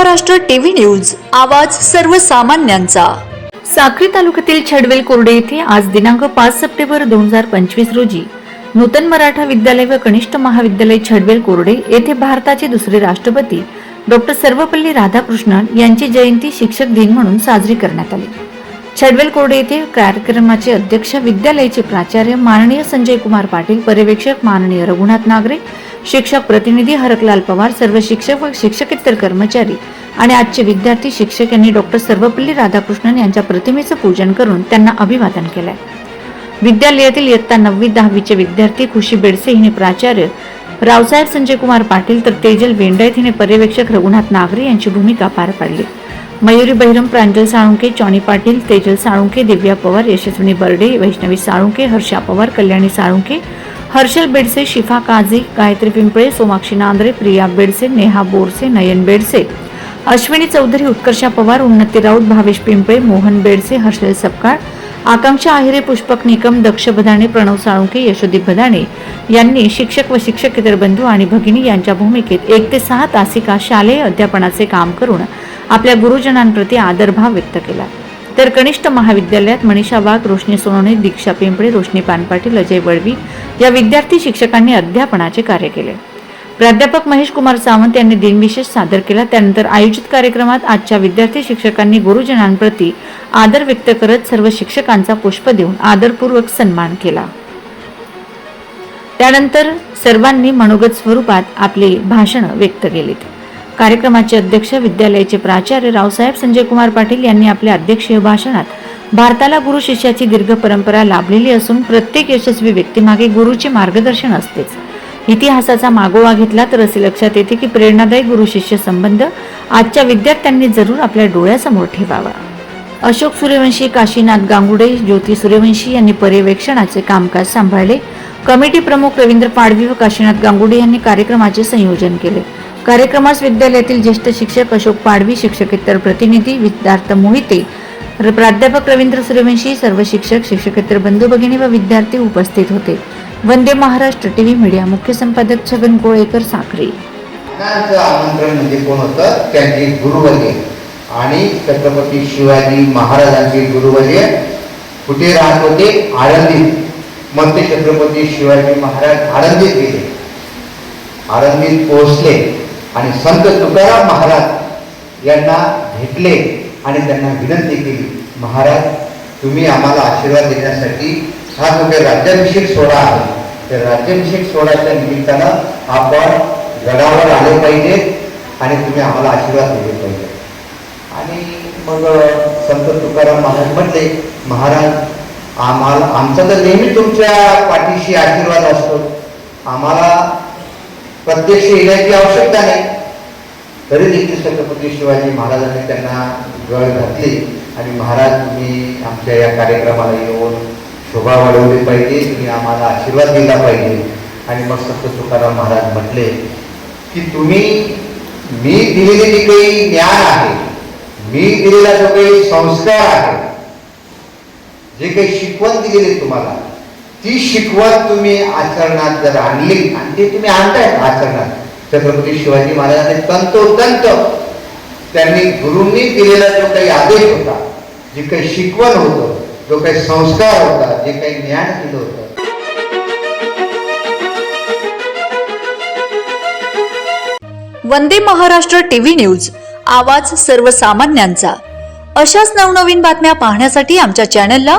Maharashtra TV news आवाज सर्वसामान्यांचा. साक्री तालुक्यातील छडवेल कोरडे येथे आज दिनांक पाच सप्टेंबर दोन हजार पंचवीस रोजी नूतन मराठा विद्यालय व कनिष्ठ महाविद्यालय छडवेल कोरडे येथे भारताचे दुसरे राष्ट्रपती डॉक्टर सर्वपल्ली राधाकृष्णन यांची जयंती शिक्षक दिन म्हणून साजरी करण्यात आली. छडवेल कोरडे येथे कार्यक्रमाचे अध्यक्ष विद्यालयाचे प्राचार्य माननीय संजय कुमार पाटील पर्यवेक्षक माननीय रघुनाथ नागरे शिक्षक प्रतिनिधी हरकलाल पवार सर्व शिक्षक व शिक्षकेतर कर्मचारी आणि आजचे विद्यार्थी शिक्षक यांनी डॉक्टर सर्वपल्ली राधाकृष्णन यांच्या प्रतिमेचं पूजन करून त्यांना अभिवादन केलंय. विद्यालयातील इयत्ता नववी दहावीचे विद्यार्थी खुशी बेडसे हिने प्राचार्य रावसाहेब संजय कुमार पाटील तर तेजल वेंडायत हिने पर्यवेक्षक रघुनाथ नागरे यांची भूमिका पार पाडली. मयुरी बहिरम प्रांजल साळुंके चॉनी पाटील तेजल साळुंके दिव्या पवार यशस्विनी बर्डे वैष्णवी साळुंके हर्षा पवार कल्याणी साळुंके हर्षल बेडसे शिफा काझी गायत्री पिंपळे सोमाक्षी नांद्रे प्रिया बेडसे नेहा बोरसे नयन बेडसे अश्विनी चौधरी उत्कर्षा पवार उन्नती राऊत भावेश पिंपळे मोहन बेडसे हर्षल सपकाळ आकांक्षा आहिरे पुष्पक निकम दक्ष भदाणे प्रणव साळुंके यशोदीप भदाणे यांनी शिक्षक व शिक्षकेतर बंधू आणि भगिनी यांच्या भूमिकेत एक ते सहा तासिका शालेय अध्यापनाचे काम करून आपल्या गुरुजनांप्रती आदरभाव व्यक्त केला. तर कनिष्ठ महाविद्यालयात मनीषा वाघ रोशनी सोनवणे दीक्षा पिंपळे रोशनी पानपाटील अजय वळवी या विद्यार्थी शिक्षकांनी अध्यापनाचे कार्य केले. प्राध्यापक महेश कुमार सावंत यांनी दिनविशेष सादर केला. त्यानंतर आयोजित कार्यक्रमात आजच्या विद्यार्थी शिक्षकांनी गुरुजनांप्रती आदर व्यक्त करत सर्व शिक्षकांचा पुष्प देऊन आदरपूर्वक सन्मान केला. त्यानंतर सर्वांनी मनोगत स्वरूपात आपली भाषणं व्यक्त केलीत. कार्यक्रमाचे अध्यक्ष विद्यालयाचे प्राचार्य रावसाहेब संजय कुमार पाटील यांनी आपल्या अध्यक्षीय भाषणात भारताला गुरु शिष्याची दीर्घ परंपरा लाभलेली असून प्रत्येक यशस्वी व्यक्तीमागे गुरुचे मार्गदर्शन असतेच. इतिहासाचा मागोवा घेतला तर असे लक्षात येते की प्रेरणादायी गुरु शिष्य संबंध आजच्या विद्यार्थ्यांनी जरूर आपल्या डोळ्यासमोर ठेवावा. अशोक सूर्यवंशी काशीनाथ गांगुडे ज्योती सूर्यवंशी यांनी पर्यवेक्षणाचे कामकाज सांभाळले. कमिटी प्रमुख रवींद्र पाडवी व काशीनाथ गांगुडे यांनी कार्यक्रमाचे संयोजन केले. कार्यक्रमास विद्यालयातील ज्येष्ठ शिक्षक अशोक पाडवी शिक्षकेतर प्रतिनिधी विद्यार्थ मोहिते प्राध्यापक रवींद्र सूर्यवंशी सर्व शिक्षक शिक्षकेतर बंधू भगिनी व विद्यार्थी उपस्थित होते. वंदे महाराष्ट्र टीव्ही मीडिया मुख्य संपादक छगन कोळेकर साखरे. आमंत्रण म्हणजे कोण होतं? त्यांचे गुरुवर्य. आणि छत्रपती शिवाजी महाराजांचे गुरुवर्य कुठे राहत होते? आळंदीत. मग ते छत्रपती शिवाजी महाराज आळंदीत गेले. आळंदीत पोहोचले. आणि संत तुकाराम महाराज यांना भेटले आणि त्यांना विनंती केली महाराज तुम्ही आम्हाला आशीर्वाद देण्यासाठी हा जो काही राज्याभिषेक सोहळा आहे. त्या राज्याभिषेक सोहळ्याच्या निमित्तानं आपण गडावर आले पाहिजेत आणि तुम्ही आम्हाला आशीर्वाद दिले पाहिजे. आणि मग संत तुकाराम महाराज म्हटले महाराज आम्हाला आमचा तर नेहमी तुमच्या पाठीशी आशीर्वाद असतो. आम्हाला प्रत्यक्ष येण्याची आवश्यकता नाही तरी देखील छत्रपती शिवाजी महाराजांनी त्यांना गळ घातली आणि महाराज तुम्ही आमच्या या कार्यक्रमाला येऊन शोभा वाढवली पाहिजे तुम्ही आम्हाला आशीर्वाद दिला पाहिजे. आणि मग संत तुकाराम महाराज म्हटले की तुम्ही मी दिलेली जे काही ज्ञान आहे मी दिलेला जो काही संस्कार आहे जे काही शिकवण दिलेली तुम्हाला ती शिकवण तुम्ही आचरणात जर आणली आणि ते तुम्ही आणताय आचरणात. छत्रपती शिवाजी महाराजांनी तंतोतंत त्यांनी गुरूंनी दिलेला जो काही आदेश होता जे काही शिकवण होतं जो काही संस्कार होता जे काही ज्ञान दिलं होतं. वंदे महाराष्ट्र टीव्ही न्यूज आवाज सर्वसामान्यांचा. अशाच नवनवीन बातम्या पाहण्यासाठी आमच्या चॅनलला